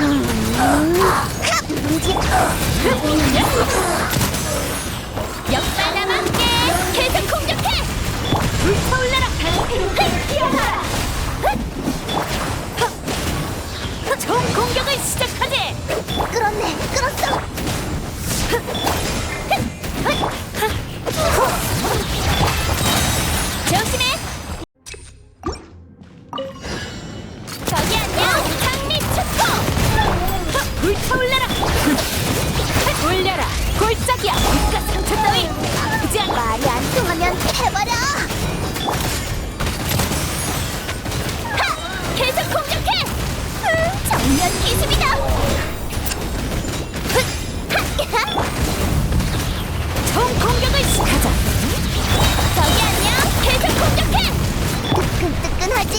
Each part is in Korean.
음. 음. 정면 기습이다! 총 공격을 시작하자! 저기 안녕! 계속 공격해! 뜨끈뜨끈하지?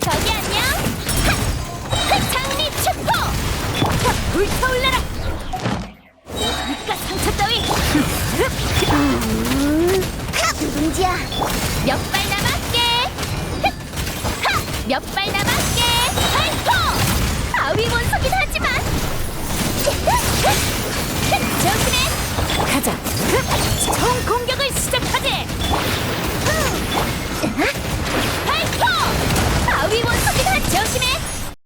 저기 안녕! 장미 축포! 불타올라! 몇 발 남았게. 몇 발 남았게. 발포! 바위 원석이긴 하지만. 정신에 가자. 성공.